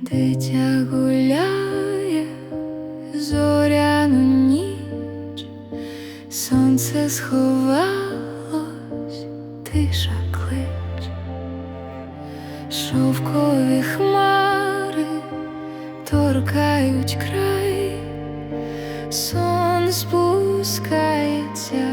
Дитя гуляє зоряну ніч, сонце сховалось, тиша клич, шовкові хмари торкають край, сон спускається.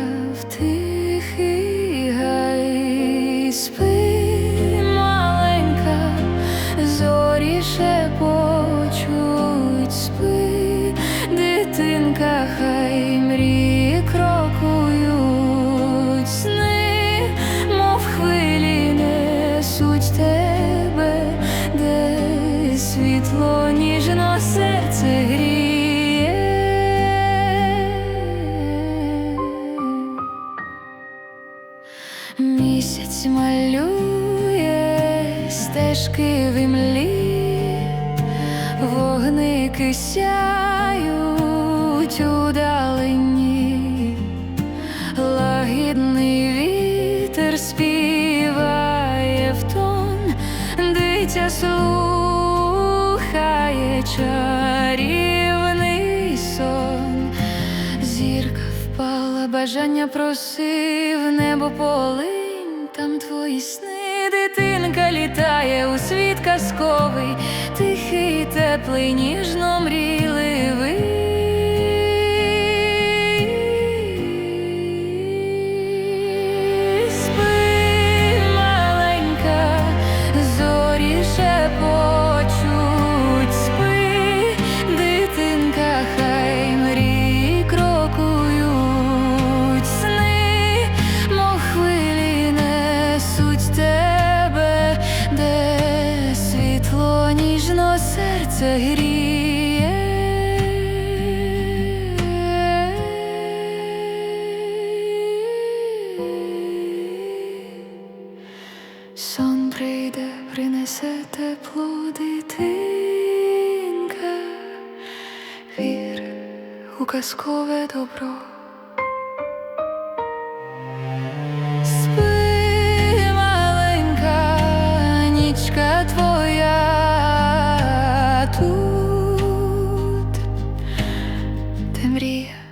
Дитинка, хай мрії крокують сни, мов хвилі несуть тебе, де світло ніжно серце гріє. Місяць малює стежки в імлі, вогники сяють удалині, лагідний вітер співає в тон, дитя слухає чарівний сон. Зірка впала, бажання просив, небо полинь, там твої сни, дитинка літає у світ казковий, тихий, теплий, ніжно мрійливий. Серце гріє. Сон прийде, принесе тепло дитинка, вір у казкове добро. мріях.